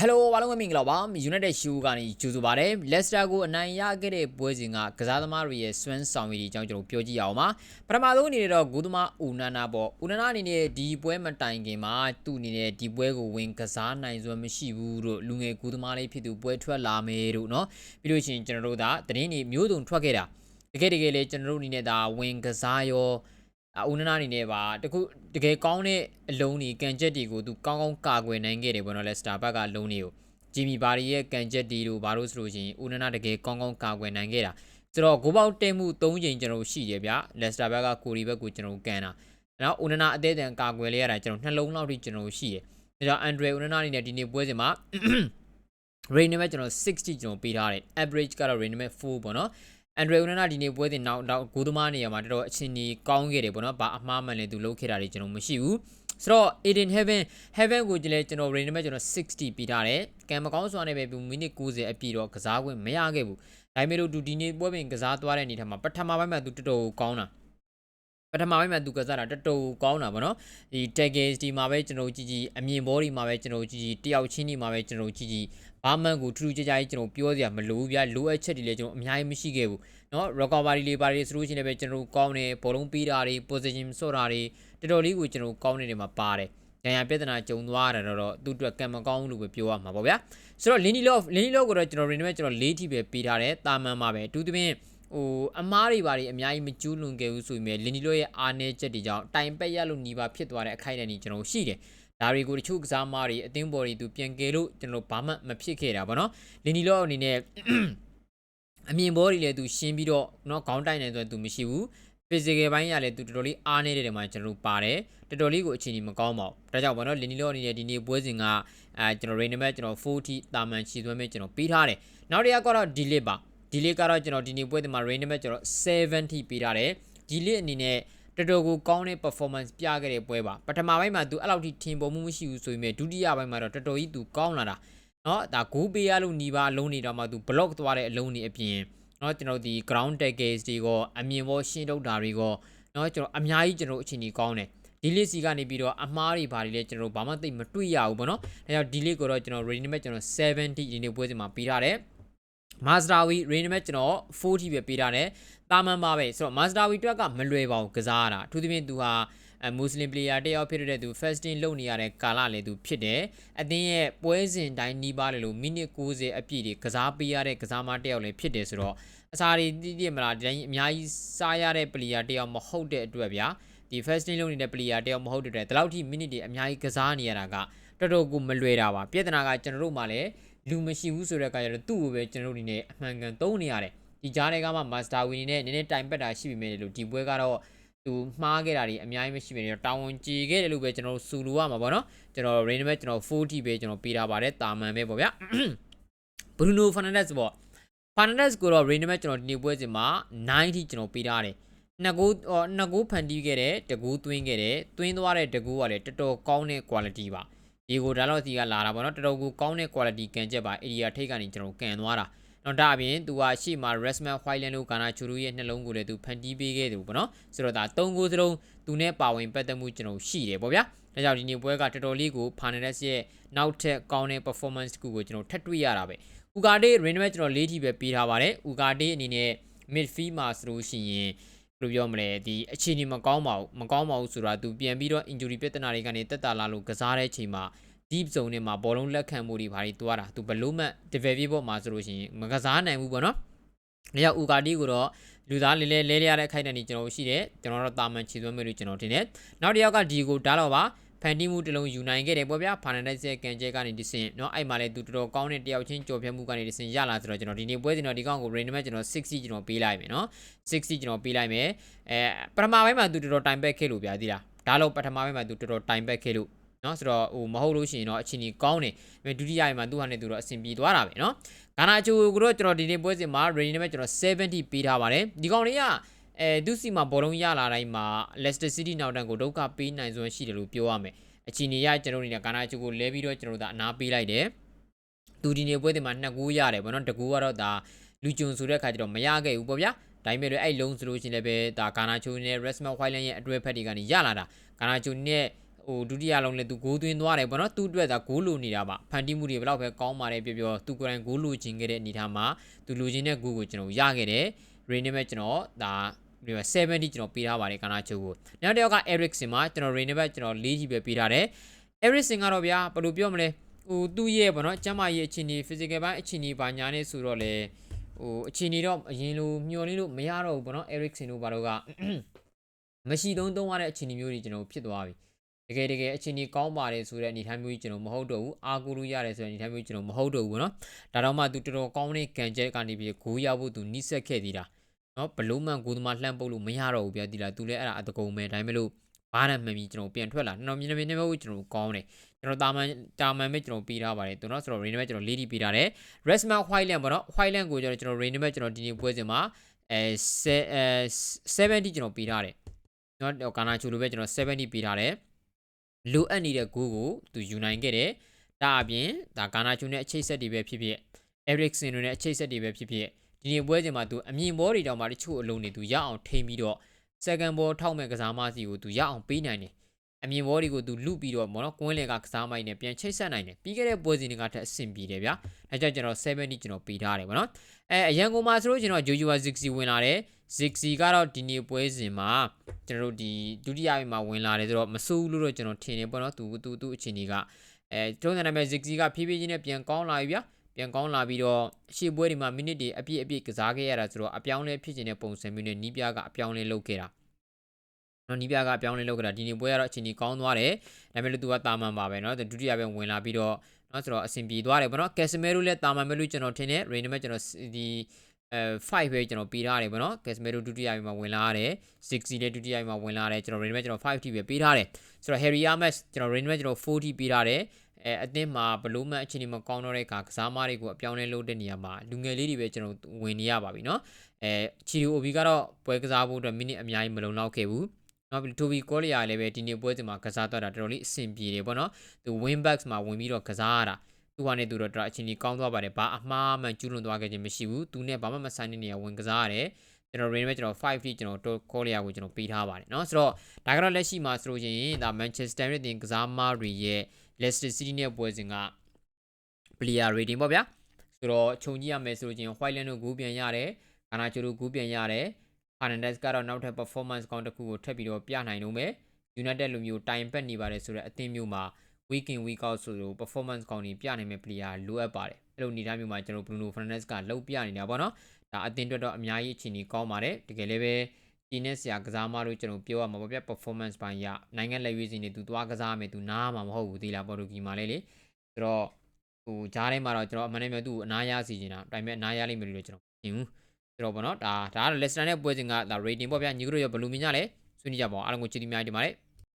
Hello အားလုံးပဲမင်္ဂလာပါ United Show ကနေကြိုဆိုပါရစေ Leicester ကိုအနိုင်ရခဲ့တဲ့ပွဲစဉ်ကကစားသမားတွေရဲ့စွမ်းဆောင်ရည်တွေအကြောင်းကျွန်တော်ပြောကြည့်ရအောင်ပါပထမဆုံးအနေနဲ့တော့ဂိုးသမားဦးနန္နာပေါ့ဦးနန္နာအနေနဲ့ဒီပွဲမတိုင်ခင်မှာသူ့အနေနဲ့ဒီပွဲကိုဝင်ကစားနိုင်စွမ်းမရှိဘူးတို့လူငယ်ဂိုးသမားလေးဖြစ်သူပွဲထွက်လာမယ်တို့เนาะပြီးလို့ရှိရင်ကျွန်တော်တို့ဒါသတင်းတွေမျိုးစုံထွက်ခဲ့တာတကယ်တကယ်လေကျွန်တော်တို့အနေနဲ့ဒါဝင်ကစားရော အဦးနန္နာအနေနဲ့ပါတခုတကယ်ကောင်းတဲ့အလုံးကြီးကန်ချက်တွေကိုသူကောင်းကောင်းကာကွယ်နိုင်ခဲ့တယ်ပေါ့နော်လက်စတာဘက်ကလုံးတွေကိုဂျီမီဘာရီရဲ့ကန်ချက်တီတို့ဘာလို့ဆိုလို့ရှိရင်ဦးနန္ဒတကယ်ကောင်းကောင်းကာကွယ်နိုင်ခဲ့တာဆိုတော့ဂိုးပေါက်တက်မှု၃ချိန်ကျွန်တော်ရှိတယ်ဗျလက်စတာဘက်ကကိုရီဘက်ကိုကျွန်တော်ကန်တာနောက်ဦးနန္ဒအသေးအံကာကွယ်လေးရတာကျွန်တော်နှလုံးလောက်ထိကျွန်တော်ရှိတယ်ဒါကြောင့်အန်ဒရီဦးနန္ဒအနေနဲ့ဒီနေ့ပွဲစဉ်မှာ rain number ကျွန်တော်60ကျွန်တော်ပေးထားတယ် average ကတော့ rain number 4ပေါ့နော် အန်ဒရီဦးနန္ဒဒီနေ့ပွဲစဉ်နောက်တော့ဂိုးသမားနေရာမှာတော်တော်အချင်းကြီးကောင်းခဲ့တယ်ပေါ့နော်ဘာအမှားမှန်လဲသူလုပ်ခဲ့တာတွေကျွန်တော်မရှိဘူးဆိုတော့ Eden Heaven Heaven ကိုကြည့်လဲကျွန်တော် rain number ကျွန်တော်60ပြီးထားတယ်ကံမကောင်းစွာနဲ့ပဲမိနစ်90အပြည့်တော့ကစားခွင့်မရခဲ့ဘူးဒါပေမဲ့လို့သူဒီနေ့ပွဲပင်ကစားသွားတဲ့အနေထားမှာပထမပိုင်းမှာသူတော်တော်ကောင်းတာ ပထမပိုင်းမှာသူကစားတာတော်တော်ကောင်းတာဗောနော်ဒီ taggers ဒီမှာပဲကျွန်တော်ကြည့်ကြည့်အမြင်ဘောဒီမှာပဲကျွန်တော်ကြည့်ကြည့်တယောက်ချင်းဒီမှာပဲကျွန်တော်ကြည့်ကြည့်ဘာမှန်ကိုထူးထူးခြားခြားကြီးကျွန်တော်ပြောစရာမလိုဘူးဗျာလိုအပ်ချက်တွေလည်းကျွန်တော်အများကြီးမရှိခဲ့ဘူးเนาะ recovery လေးပါတယ်ဆိုလို့ရှိရင်လည်းကျွန်တော်ကောင်းတယ်ဘောလုံးပေးတာတွေ position ဆော့တာတွေတော်တော်လေးကိုကျွန်တော်ကောင်းနေတယ်မှာပါတယ်ရန်ရပြဿနာကြုံသွားတာတော့သူ့အတွက်ကံမကောင်းဘူးလို့ပဲပြောရမှာပေါ့ဗျာဆိုတော့ Lindy Love Lindy Love ကိုတော့ကျွန်တော် rename ကျွန်တော်၄ထိပဲပေးထားတယ်တာမန်ပါပဲအထူးသဖြင့် ဟိုအမားတွေဘာတွေအများကြီးမကျူးလွန်ခဲ့ဘူးဆိုပေမဲ့ Lindy Love ရဲ့အားနည်းချက်တွေကြောင့်တိုင်ပက်ရလို့ညီပါဖြစ်သွားတဲ့အခိုက်အတန့်ကြီးကျွန်တော်ရှိတယ်ဒါတွေကိုတချို့ကစားမားတွေအသင်းပေါ်တွေသူပြန်ကယ်လို့ကျွန်တော်ဘာမှမဖြစ်ခဲ့တာဗောနော်လင်းနီလောအနေနဲ့အမြင်ဘောတွေလည်းသူရှင်းပြီးတော့เนาะခေါင်းတိုက်နိုင်ဆိုရင်သူမရှိဘူး physical ဘိုင်းရလည်းသူတော်တော်လေးအားနေတယ်တယ်မှာကျွန်တော်တို့ပါတယ်တော်တော်လေးကိုအခြေအနေမကောင်းပါဘူးဒါကြောင့်ဗောနော်လင်းနီလောအနေနဲ့ဒီနေ့ပွဲစဉ်ကအဲကျွန်တော် rain number ကျွန်တော်40တာမန်ချီသွဲမဲ့ကျွန်တော်ပေးထားတယ်နောက်တစ်ယောက်ကတော့ delay ပါ delay ကတော့ကျွန်တော်ဒီနေ့ပွဲစဉ်မှာ rain number ကျွန်တော်70ပေးထားတယ် delay အနေနဲ့တော်တော်ကိုကောင်းတဲ့ performance ပြခဲ့တဲ့ပွဲပါပထမပိုင်းမှာသူအဲ့လောက်ထိထင်ပေါ်မှုမရှိဘူးဆိုပေမဲ့ဒုတိယပိုင်းမှာတော့တော်တော်ကြီးသူကောင်းလာတာเนาะဒါဂိုးပေးရလို့ညီပါအလုံးနေတော့မှသူ block သွားတဲ့အလုံးနေအပြင်เนาะကျွန်တော်ဒီ ground tackles တွေကအမြင်ပေါ်ရှင်းထုတ်တာတွေကเนาะကျွန်တော်အများကြီးကျွန်တော်အချိန်ကြီးကောင်းတယ်ဒီလစ်စီကနေပြီးတော့အမားတွေဘာတွေလဲကျွန်တော်ဘာမှသိမတွေ့ရဘူးပေါ့နော်ဒါကြောင့်ဒီလစ်ကိုတော့ကျွန်တော် ready made ကျွန်တော်70ဒီနေ့ပွဲစဉ်မှာပေးထားတယ် Mastery Rain မဲ့ကျွန်တော်40ပဲပေးထားတယ်တာမန်ပါပဲဆိုတော့ Mastery တွက်ကမလွယ်ပါဘူးကစားရတာအထူးသဖြင့်သူဟာမွတ်စလင် player တယောက်ဖြစ်တဲ့သူ fasting လုပ်နေရတဲ့ကာလလည်းသူဖြစ်တယ်အသင်းရဲ့ပွဲစဉ်တိုင်းနီးပါးတယ်လို့မိနစ်90အပြည့်တွေကစားပေးရတဲ့ကစားမတယောက်လည်းဖြစ်တယ်ဆိုတော့အစားတွေတည်တည်မလားဒီတိုင်းအများကြီးစားရတဲ့ player တယောက်မဟုတ်တဲ့အတွက်ဗျာဒီ fasting လုပ်နေတဲ့ player တယောက်မဟုတ်တဲ့အတွက်ဒီလောက်ထိမိနစ်တွေအများကြီးကစားနေရတာကတော်တော်ကိုမလွယ်တာပါပြဿနာကကျွန်တော်တို့မှလည်း လူမရှိဘူးဆိုတဲ့အခါကျတော့သူ့ကိုပဲကျွန်တော်တို့အနေနဲ့အမှန်ကန်သုံးနေရတယ်ဒီကြားထဲကမှ master win နဲ့နည်းနည်းတိုင်ပတ်တာရှိပြီမဲ့လို့ဒီပွဲကတော့သူမှားခဲ့တာတွေအများကြီးမရှိပဲတော့တာဝန်ကြည်ခဲ့တယ်လို့ပဲကျွန်တော်တို့စူလူရမှာပေါ့နော်ကျွန်တော် rain မဲ့ကျွန်တော်40ပဲကျွန်တော်ပေးထားပါတယ်တာမန်ပဲပေါ့ဗျာ Bruno Fernandes ပေါ့ Fernandes ကိုတော့ rain မဲ့ကျွန်တော်ဒီနေ့ပွဲစဉ်မှာ9ထိကျွန်တော်ပေးထားတယ်နှစ်ကိုနှစ်ကိုဖန်တီးခဲ့တဲ့တကူသွင်းခဲ့တဲ့သွင်းသွားတဲ့တကူကလည်းတော်တော်ကောင်းတဲ့ quality ပါ ဒီကိုဒါတော့စီကလာတာပေါ့နော်တော်တော်ကိုကောင်းတဲ့ quality ကန်ချက်ပါ area ထိတ်ကနေကျွန်တော်ကန်သွားတာနော်ဒါအပြင်သူကရှေ့မှာ Resman Whiteland လို့ကာနာချူရူရဲ့နှလုံးကိုလည်းသူဖန်တီးပေးခဲ့တယ်ပေါ့နော်ဆိုတော့ဒါ၃ကိုစလုံးသူနဲ့ပါဝင်ပတ်သက်မှုကျွန်တော်ရှိတယ်ပေါ့ဗျာဒါကြောင့်ဒီနေ့ပွဲကတော်တော်လေးကို Fernandes ရဲ့နောက်ထပ်ကောင်းတဲ့ performance တခုကိုကျွန်တော်ထပ်တွေ့ရတာပဲ။ Ugarte Rain မဲ့ကျွန်တော်၄ထိပဲပေးထားပါတယ်။ Ugarte အနေနဲ့ midfield မှာဆိုလို့ရှိရင်ဘယ် လိုပြောမလဲဒီအခြေအနေမကောင်းပါဘူးမကောင်းပါဘူးဆိုတာသူပြန်ပြီးတော့ injury ပြဿနာတွေကနေတက်တာလာလို့ကစားတဲ့အချိန်မှာ deep zone နဲ့မှာဘောလုံးလက်ခံမှုတွေဘာတွေတွားတာသူဘလို့မှ develop ပေါ်မှာဆိုလို့ရှိရင်မကစားနိုင်ဘူးပေါ့နော်။ဒါကြောင့် Ugarte ကိုတော့လူသားလေးလေးလဲလဲရတဲ့အခိုက်အတန့်ကြီးကျွန်တော်ရှိတယ်ကျွန်တော်တို့တာမန်ချီသွဲမယ်လို့ကျွန်တော်ထင်တယ်။နောက်တစ်ယောက်ကဒီကိုဒါတော့ပါ ဖန်တီးမှုတစ်လုံးယူနိုင်ခဲ့တယ်ပေါ့ဗျာဖာနန်ဒက်စ်ရဲ့ကန်ကျဲကနေဒီစင်เนาะအဲ့မှာလဲသူတော်တော်ကောင်းတဲ့တယောက်ချင်းကြော်ဖြတ်မှုကနေဒီစင်ရလာဆိုတော့ကျွန်တော်ဒီနေ့ပွဲစဉ်တော့ဒီကောင်ကို rain မဲ့ကျွန်တော်60ကျွန်တော်ပေးလိုက်မယ်เนาะ60ကျွန်တော်ပေးလိုက်မယ်အဲပထမပိုင်းမှာသူတော်တော်တိုင်ဘက်ခဲ့လို့ဗျာဒီလားဒါလို့ပထမပိုင်းမှာသူတော်တော်တိုင်ဘက်ခဲ့လို့เนาะဆိုတော့ဟိုမဟုတ်လို့ရှိရင်တော့အချင်းကြီးကောင်းတယ်ဒါပေမဲ့ဒုတိယပိုင်းမှာသူဟာနဲ့သူတော့အဆင်ပြေသွားတာပဲเนาะဂါနာချိုကိုတော့ကျွန်တော်ဒီနေ့ပွဲစဉ်မှာ rain နဲ့ကျွန်တော်70ပေးထားပါတယ်ဒီကောင်လေးက အဲဒုစီမှာဘောလုံးရလာတိုင်းမှာ Leicester City နောက်တန်းကိုဒုက္ခပေးနိုင်စွမ်းရှိတယ်လို့ပြောရမယ်အချီနေရကျွန်တော်တို့နေတာကာနာချိုကိုလဲပြီးတော့ကျွန်တော်တို့ဒါအနာပေးလိုက်တယ်သူဒီနေပွဲတွေမှာနှစ်ကူရတယ်ဗောနော်တကူကတော့ဒါလူကျွန်းဆိုတဲ့ခါကျတော့မရခဲ့ဘူးပေါ့ဗျာဒါပေမဲ့လည်းအဲ့လုံးဆိုလို့ရှိရင်လည်းပဲဒါကာနာချိုနဲ့ Resma Whiteland ရဲ့အတွဲဖက်တွေကနေရလာတာကာနာချိုနဲ့ဟိုဒုတိယလုံးလည်းသူဂိုးသွင်းသွားတယ်ပေါ့နော်သူ့အတွက်ဒါဂိုးလိုနေတာပါဖန်တီးမှုတွေဘယ်တော့ပဲကောင်းပါတယ်ပြောပြောသူကိုယ်တိုင်ဂိုးလိုချင်ခဲ့တဲ့အနေထားမှာသူလိုချင်တဲ့ဂိုးကိုကျွန်တော်ရခဲ့တယ် ရေနေမဲ့ကျွန်တော်ဒါဒီမှာ70ကျွန်တော်ပေးထားပါတယ်ကာနာချိုကိုနောက်တစ်ယောက်က Ericsson မှာကျွန်တော်ရေနေဘက်ကျွန်တော်၄ကြီးပဲပေးထားတယ် Ericsson ကတော့ဗျာဘယ်လိုပြောမလဲဟိုသူ့ရဲ့ပေါ့နော်ကျမ်းမာရေးအခြေအနေ physical ဘိုင်းအခြေအနေပါညာနဲ့ဆိုတော့လေဟိုအခြေအနေတော့အရင်လိုမျောလင်းလို့မရတော့ဘူးပေါ့နော် Ericsson တို့ဘာလို့ကမရှိသုံးသုံးရတဲ့အခြေအနေမျိုးတွေကျွန်တော်ဖြစ်သွားပြီတကယ်တကယ်အခြေအနေကောင်းပါတယ်ဆိုတဲ့အနေအထားမျိုးကြီးကျွန်တော်မဟုတ်တော့ဘူးအာကူလို့ရတယ်ဆိုတဲ့အနေအထားမျိုးကျွန်တော်မဟုတ်တော့ဘူးပေါ့နော်ဒါတော့မှသူတော်တော်ကောင်းတဲ့ကန်ချက်ကနေပြီးဂိုးရဖို့သူနှိစက်ခဲ့သေးတာ နော်ဘလုံးမှန်ကိုယ်သမားလှမ်းပုတ်လို့မရတော့ဘူးဗျာဒီလားသူလည်းအဲ့ဒါအတကုံပဲဒါပေမဲ့လို့ဘားနဲ့မှန်ပြီးကျွန်တော်ပြန်ထွက်လာကျွန်တော်မြင်နေမြင်နေပဲကျွန်တော်ကောင်းတယ်ကျွန်တော်တာမန်တာမန်ပဲကျွန်တော်ပြီးထားပါတယ်သူတော့ဆိုတော့ rain နဲ့ကျွန်တော် lady ပြီးထားတယ် resman whiteland ပေါ့နော် whiteland ကိုကျွန်တော်ကျွန်တော် rain နဲ့ကျွန်တော်ဒီနေ့ပွဲစဉ်မှာအဲ70ကျွန်တော်ပြီးထားတယ်နော်ကာနာချူလိုပဲကျွန်တော်70ပြီးထားတယ်လိုအပ်နေတဲ့ဂိုးကိုသူယူနိုင်ခဲ့တယ်ဒါအပြင်ဒါကာနာချူနဲ့အချိတ်ဆက်တွေပဲဖြစ်ဖြစ် ericson တွေနဲ့အချိတ်ဆက်တွေပဲဖြစ်ဖြစ် ဒီနေ့ပွဲချိန်မှာသူအမြင်ဘောတွေတောင်မှတချို့အလုံးတွေသူရအောင်ထိမ့်ပြီးတော့ second ball ထောက်မဲ့ကစားမစီကိုသူရအောင်ပေးနိုင်တယ်အမြင်ဘောတွေကိုသူလုပြီးတော့မော်နော်ကွင်းလေကကစားမိုက်နဲ့ပြန်ချိတ်ဆက်နိုင်တယ်ပြီးခဲ့တဲ့ပွဲစဉ်တွေကထက်အဆင်ပြေတယ်ဗျာဒါကြောင့်ကျွန်တော်70ကျွန်တော်ပေးထားတယ်ဗောနော်အဲအရန်ကုန်မှာဆိုလို့ကျွန်တော် Joshua Zixi ဝင်လာတယ် Zixi ကတော့ဒီနေ့ပွဲစဉ်မှာကျွန်တော်တို့ဒီဒုတိယပိုင်းမှာဝင်လာတယ်ဆိုတော့မဆိုးဘူးလို့တော့ကျွန်တော်ထင်တယ်ပေါ့နော်သူသူသူအခြေအနေကအဲတုံးတဲ့နာမည် Zixi ကဖြည်းဖြည်းချင်းနဲ့ပြန်ကောင်းလာပြီဗျာ ပြန်ကောင်းလာပြီးတော့ရှေ့ပွဲတွေမှာမိနစ်တွေအပြည့်အပြည့်ကစားခဲ့ရတာဆိုတော့အပြောင်းလဲဖြစ်နေတဲ့ပုံစံမျိုးနဲ့နီးပြားကအပြောင်းလဲလုပ်ခဲ့တာနော်နီးပြားကအပြောင်းလဲလုပ်ခဲ့တာဒီနေ့ပွဲကတော့အချိန်ကြီးကောင်းသွားတယ်ဒါပေမဲ့လို့သူကတာမန်ပါပဲနော်ဒုတိယပဲဝင်လာပြီးတော့နော်ဆိုတော့အဆင်ပြေသွားတယ်ဗောနော်ကက်စမဲရိုလည်းတာမန်ပဲလို့ကျွန်တော်ထင်တယ်ရိန်နမဲကျွန်တော်ဒီအဲ5ပဲကျွန်တော်ပေးထားတယ်ဗောနော်ကက်စမဲရိုဒုတိယပဲမှာဝင်လာရတယ်60လည်းဒုတိယပဲမှာဝင်လာရတယ်ကျွန်တော်ရိန်နမဲကျွန်တော်5 ठी ပဲပေးထားတယ်ဆိုတော့ Harry Ames ကျွန်တော်ရိန်နမဲကျွန်တော်4 ठी ပေးထားတယ် အဲအသင်းမှာဘလို့မှအခြေအနေမကောင်းတော့တဲ့အခါကစားမတွေကိုအပြောင်းလဲလုပ်တဲ့နေရာမှာလူငယ်လေးတွေပဲကျွန်တော်ဝင်နေရပါပြီเนาะအဲချီရီအိုဘီကတော့ပွဲကစားဖို့အတွက်မိနစ်အများကြီးမလုံလောက်ခဲ့ဘူးနော်ပြီးတိုဘီကောလီယာလည်းပဲဒီနေ့ပွဲစဉ်မှာကစားတော့တာတော်တော်လေးအဆင်ပြေတယ်ပေါ့နော်သူ win backs မှာဝင်ပြီးတော့ကစားရတာသူကနေသူတော့တော်အချင်းကြီးကောင်းသွားပါတယ်ဘာအမှားမှန်ကျူးလွန်သွားခဲ့ခြင်းမရှိဘူးသူနဲ့ဘာမှမဆိုင်တဲ့နေရာဝင်ကစားရတယ် ကျွန်တော် range ပဲကျွန်တော်5 feet ကျွန်တော်တော့ call ရကိုကျွန်တော်ပေးထားပါတယ်เนาะဆိုတော့ဒါကတော့လက်ရှိမှာဆိုလို့ရှိရင်ဒါ Manchester United တင်ကစားမတွေရဲ့ Leicester City နဲ့ပွဲစဉ်က player rating ပေါ့ဗျာဆိုတော့ခြုံကြည့်ရမယ်ဆိုလို့ချင်း Whiteland တို့ဂိုးပြန်ရတယ် Garnacho တို့ဂိုးပြန်ရတယ် Fernandes ကတော့နောက်ထပ် performance ကောင်းတစ်ခုကိုထပ်ပြီးတော့ပြနိုင်လို့မယ် United လိုမျိုးတိုင်ပတ်နေပါတယ်ဆိုတော့အသင်းမျိုးမှာ week in week out ဆိုလို့ performance ကောင်းနေပြနိုင်မဲ့ player လိုအပ်ပါတယ်အဲ့လိုအနေအထားမျိုးမှာကျွန်တော် Bruno Fernandes ကလှုပ်ပြနေတာပေါ့နော် ဒါအသင်းအတွက်တော့အများကြီးအခြေအနေကောင်းပါတယ်တကယ်လည်းပဲဒီနေ့ဆရာကစားမလို့ကျွန်တော်ပြောရမှာပေါ့ဗျ performance ပိုင်းရနိုင်ငံလက်ရွေးစင်းနေသူသွားကစားမယ်သူနားမှာမဟုတ်ဘူးဒီလားပေါ်တူဂီမှာလေလေဆိုတော့ဟိုဂျားထဲမှာတော့ကျွန်တော်အမှန်တမ်းပြောသူ့ကိုအနားရစီနေတာဒါပေမဲ့အနားရလိမ့်မယ်လို့ကျွန်တော်မြင်ဘူးဆိုတော့ပေါ့နော်ဒါဒါကတော့ Leicester နဲ့ပွဲစဉ်ကဒါ rating ပေါ့ဗျညီတို့ရောဘယ်လိုမြင်ကြလဲဆွေးနွေးကြပါအောင်အားလုံးကိုချစ်တီများတင်ပါတယ်